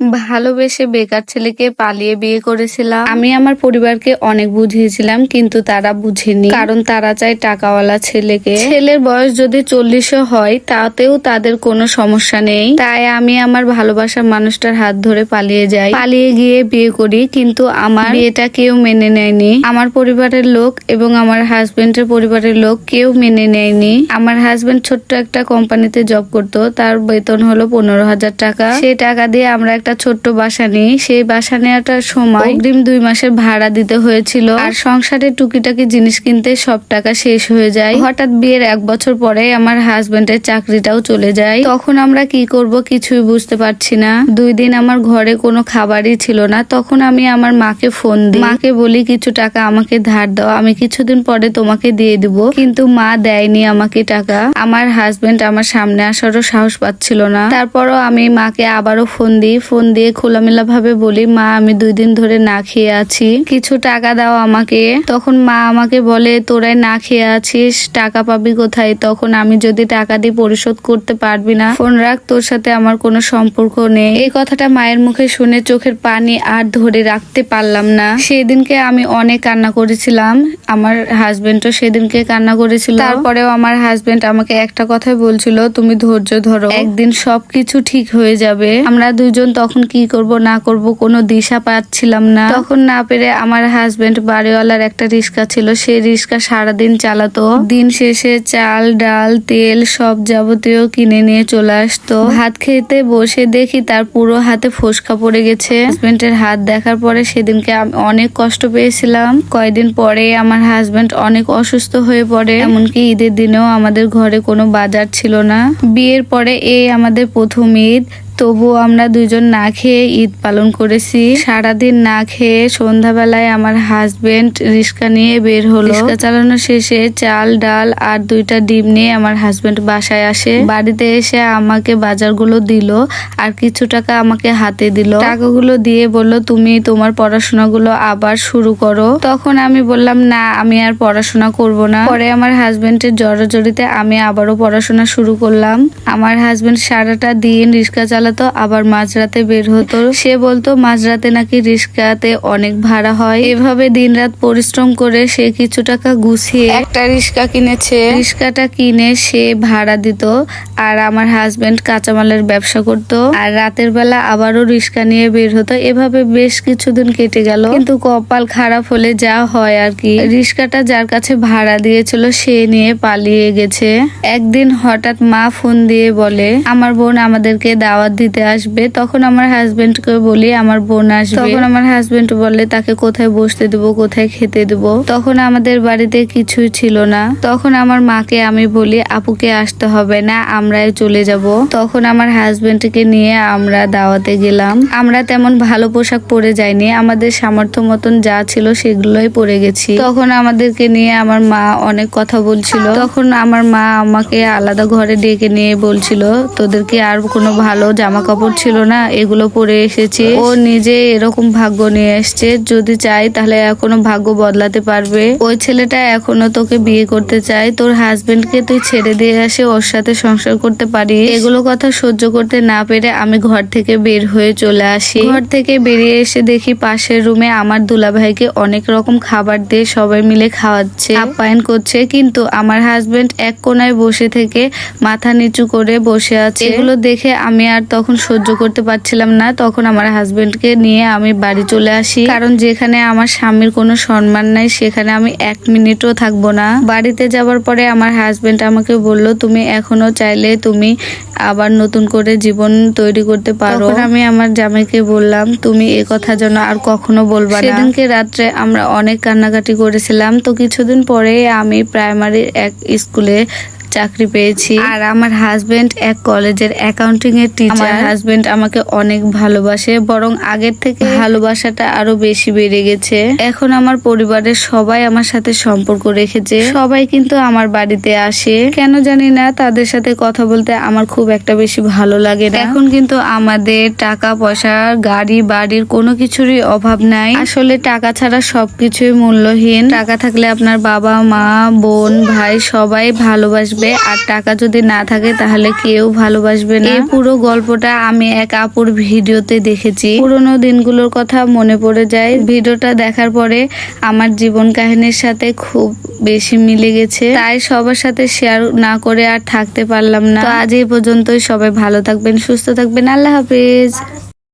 ভালোবেসে বেকার ছেলেকে পালিয়ে বিয়ে করেছিলাম। আমি আমার পরিবারকে অনেক বুঝিয়েছিলাম কিন্তু তারা বুঝেনি। কারণ তারা চায় টাকাওয়ালা ছেলেকে। ছেলের বয়স যদি চল্লিশও হয় তাতেও তাদের কোনো সমস্যা নেই। তাই আমি আমার ভালোবাসার মানুষটার হাত ধরে পালিয়ে যাই। পালিয়ে গিয়ে বিয়ে করি কিন্তু আমার বিয়েটা কেউ মেনে নেয়নি। আমার পরিবারের লোক এবং আমার হাজবেন্ডের পরিবারের লোক কেউ মেনে নেয়নি। আমার হাজবেন্ড ছোট্ট একটা কোম্পানিতে জব করত তার বেতন হলো পনেরো হাজার টাকা। সেই টাকা দিয়ে আমরা একটা ছোট্ট বাসা নিই সেই বাসা নেওয়াটার সময় অগ্রিম দুই মাসের ভাড়া দিতে হয়েছিল। আর সংসারের টুকিটাকি জিনিস কিনতে সব টাকা শেষ হয়ে যায়। হঠাৎ বিয়ের এক বছর পরে আমার হাজবেন্ডের চাকরিটাও চলে যায়। তখন আমরা কি করব কিছুই বুঝতে পারছি না। দুই দিন আমার ঘরে কোনো খাবারই ছিল না। তখন আমি আমার মাকে ফোন দিই। মাকে বলি, কিছু টাকা আমাকে ধার দাও। আমি কিছুদিন পরে তোমাকে দিয়ে দিব। কিন্তু মা দেয়নি আমাকে টাকা। আমার হাজবেন্ড আমার সামনে আসারও সাহস পাচ্ছিল না। তারপরও আমি মাকে আবারও ফোন দিই। ফোন দিয়ে খোলামেলা ভাবে বলি, মা, আমি দুই দিন ধরে না খেয়ে আছি। কিছু টাকা দাও আমাকে। তখন মা আমাকে বলে, তোরাই না খেয়ে আছিস, টাকা পাবি কোথায়? তখন আমি যদি টাকা দিয়ে পরিশোধ করতে পারবি না, ফোন রাখ, তোর সাথে আমার কোনো সম্পর্ক নেই। এই কথাটা মায়ের মুখে শুনে চোখের পানি আর ধরে রাখতে পারলাম না। সেদিনকে আমি অনেক কান্না করেছিলাম। আমার হাজবেন্ডও সেদিনকে কান্না করেছিল। তারপরেও আমার হাজবেন্ড আমাকে একটা কথাই বলছিল, তুমি ধৈর্য ধরো। একদিন সবকিছু ঠিক হয়ে যাবে। আমরা দুজন তখন কি করব, না করব, কোনো দিশা পাচ্ছিলাম না। তখন না পেরে আমার হাজবেন্ড বাড়িওয়ালার একটা রিক্সা ছিল, সেই রিক্সা সারাদিন চালাতো। দিন শেষে চাল, ডাল, তেল সব যাবতীয় কিনে নিয়ে চলে আসতো। ভাত খেতে বসে দেখি তার পুরো হাতে ফোসকা পড়ে গেছে। হাজবেন্ডের হাত দেখার পরে সেদিনকে আমি অনেক কষ্ট পেয়েছিলাম। কয়দিন পরে আমার হাজবেন্ড অনেক অসুস্থ হয়ে পড়ে। এমনকি ঈদের দিনেও আমাদের ঘরে কোনো বাজার ছিল না। বিয়ের পরে এই আমাদের প্রথম ঈদ। তবুও আমরা দুজন না খেয়ে ঈদ পালন করেছি। সারাদিন না খেয়ে সন্ধ্যাবেলায় আমার হাজবেন্ড রিক্সা নিয়ে বের হলো। রিক্সা চালানো শেষে চাল, ডাল আর দুইটা ডিম নিয়ে আমার হাজবেন্ড বাসায় আসে। বাড়িতে এসে আমাকে বাজারগুলো দিল আর কিছু টাকা আমাকে হাতে দিল। টাকাগুলো দিয়ে বলল, তুমি তোমার পড়াশোনাগুলো আবার শুরু করো। তখন আমি বললাম, না, আমি আর পড়াশোনা করব না। পরে আমার হাজবেন্ডের জড়জড়িতে আমি আবারও পড়াশোনা শুরু করলাম। আমার হাজবেন্ড সারাটা দিন রিক্সা চালাতো আবার মাঝরাতে বের হতো? সে বলতো মাঝরাতে নাকি রিক্সাতে অনেক ভাড়া হয়। এভাবে দিনরাত পরিশ্রম করে সে কিছু টাকা গুছিয়ে একটা রিক্সা কিনেছে। রিক্সাটা কিনে সে ভাড়া দিত আর আমার হাজবেন্ড কাঁচামালের ব্যবসা করত আর রাতের বেলা আবারও রিক্সা নিয়ে বের হতো। এভাবে বেশ কিছুদিন কেটে গেল। কিন্তু কপাল খারাপ হলে যা হয় আর কি। রিক্সাটা যার কাছে ভাড়া দিয়েছিল সে নিয়ে পালিয়ে গেছে। একদিন হঠাৎ মা ফোন দিয়ে বলে আমার বোন আমাদেরকে দাওয়াত দিতে আসবে, তখন আমার হাজবেন্ডকে বলি, আমার বোন আসবে। তখন আমার হাজবেন্ড বলে, তাকে কোথায় বসতে দেবো, কোথায় খেতে দেবো? তখন আমাদের বাড়িতে কিছুই ছিল না। তখন আমার মাকে আমি বলি, আপুকে আসতে হবে না, আমরাই চলে যাব। তখন আমার হাজবেন্ডকে নিয়ে আমরা দাওয়াতে গেলাম। আমরা তেমন ভালো পোশাক পরে যাইনি, আমাদের সামর্থ্য মতন যা ছিল সেগুলোই পরে গেছি। তখন আমাদেরকে নিয়ে আমার মা অনেক কথা বলছিল। তখন আমার মা আমাকে আলাদা ঘরে ডেকে নিয়ে বলছিল, তোদের কি আর কোনো ভালো জামা কাপড় ছিল না, এগুলো পরে এসেছি। ও নিজে এরকম ভাগ্য নিয়ে এসছে, যদি চাই তাহলে এখনও ভাগ্য বদলাতে পারবে। ওই ছেলেটা এখনও তোকে বিয়ে করতে চায়, তোর হাজবেন্ডকে তুই ছেড়ে দিয়ে আসে ওর সাথে সংসার করতে পারি এগুলো কথা সহ্য করতে না পেরে আমি ঘর থেকে বের হয়ে চলে আসি। ঘর থেকে বেরিয়ে এসে দেখি পাশের রুমে আমার দুলাভাইকে অনেক রকম খাবার দিয়ে সবাই মিলে খাওয়াচ্ছে। আপ্যায়ন করছে, কিন্তু আমার হাজবেন্ড এক কোনায় বসে থেকে মাথা নিচু করে বসে আছে। এগুলো দেখে আমি আর তখন সহ্য করতে পারছিলাম না। তখন আমার হাজবেন্ডকে নিয়ে আমি বাড়ি চলে আসি। কারণ যেখানে আমার স্বামীর কোনো সম্মান নাই, সেখানে আমি এক মিনিটও থাকব না। বাড়িতে যাবার পরে আমার হাজবেন্ড আমাকে বলল, তুমি এখনও চাইলে তুমি আবার নতুন করে জীবন তৈরি করতে পারো। আমি আমার জামাইকে বললাম, তুমি এ কথা যেন আর কখনো বলবা সেদিনকে রাত্রে আমরা অনেক কান্নাকাটি করেছিলাম। তো কিছুদিন পরে আমি প্রাইমারি এক স্কুলে চাকরি পেয়েছি। আর আমার হাজবেন্ড এক কলেজের অ্যাকাউন্টিং এর টিচার আমার হাজবেন্ড আমাকে অনেক ভালোবাসে বরং আগের থেকে ভালোবাসাটা আরও বেশি বেড়ে গেছে। এখন আমার পরিবারের সবাই আমার সাথে সম্পর্ক রেখেছে। সবাই কিন্তু আমার বাড়িতে আসে। কেন জানি না তাদের সাথে কথা বলতে আমার খুব একটা বেশি ভালো লাগে না। এখন কিন্তু আমাদের টাকা পয়সা গাড়ি বাড়ির কোনো কিছুরই অভাব নাই। আসলে টাকা ছাড়া সবকিছুই মূল্যহীন। টাকা থাকলে আপনার বাবা মা বোন ভাই সবাই ভালোবাসবে। ভালোবাসবে আর টাকা যদি না থাকে, তাহলে কেউ ভালোবাসবে না। এই পুরো গল্পটা আমি এক আপুর ভিডিওতে দেখেছি। পুরোনো দিনগুলোর কথা মনে পড়ে যায়। ভিডিওটা দেখার পরে আমার জীবন কাহিনীর সাথে খুব বেশি মিলে গেছে। তাই সবার সাথে শেয়ার না করে আর থাকতে পারলাম না। তো আজ এই পর্যন্তই। সবাই ভালো থাকবেন, সুস্থ থাকবেন। আল্লাহ হাফিজ।